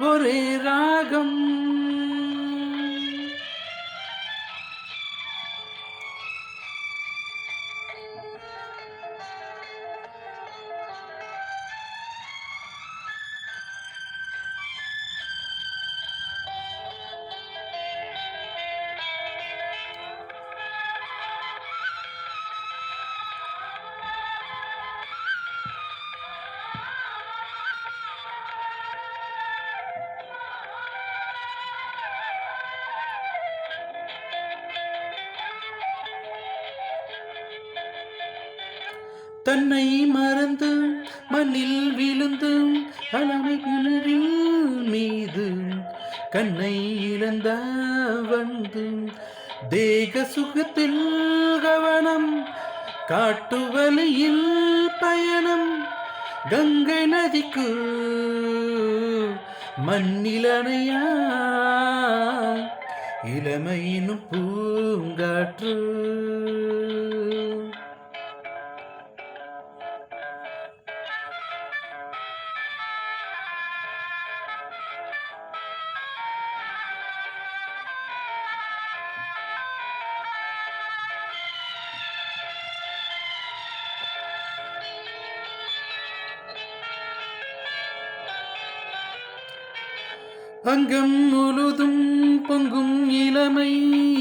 ஒரே ராகம் தன்னை மறந்து மண்ணில் விழுந்து அலமை கிணறில் மீது கண்ணை இழந்த வந்து தேக சுகத்தில் கவனம் காட்டுவலியில் பயணம். கங்கை நதிக்கு மண்ணிலனையா இளமையினும் பூங்காற்று. அங்கம் முழுதும் பொங்கும் இளமை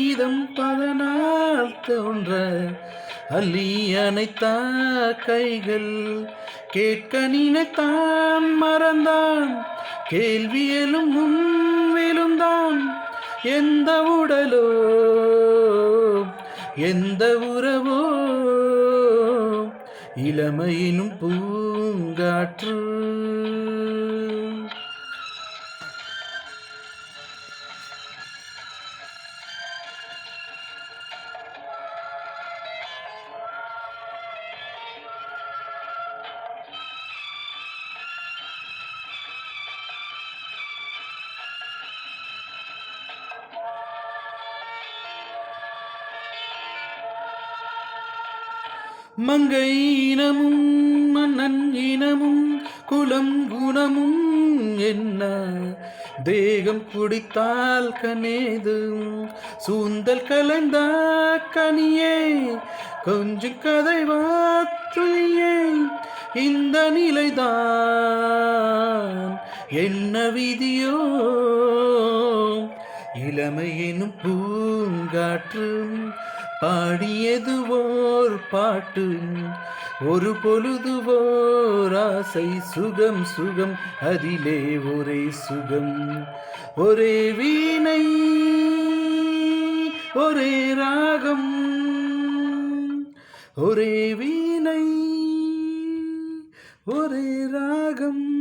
இதம் பதனால் தோன்ற அள்ளி அணைத்தா கைகள். கேட்க நினைத்தான் மறந்தான் கேள்வியலும் முன் விழுந்தான். எந்த உடலோ எந்த உறவோ இளமையினும் பூங்காற்று. மங்கை இனமும் மன்னன் இனமும் குலம் குணமும் என்ன? தேகம் குடித்தால் கனேதும் சூந்தல் கலந்தா கனியே கொஞ்சம் கதை வாத்துளியே இந்த நிலைதான். என்ன விதியோ? இளமை எனும் பாடியதுவோர் பாட்டு ஒரு பொழுதுவோர் ஆசை சுகம் சுகம் அதிலே ஒரே சுகம். ஒரே வீணை ஒரே ராகம் ஒரே வீணை ஒரே ராகம்.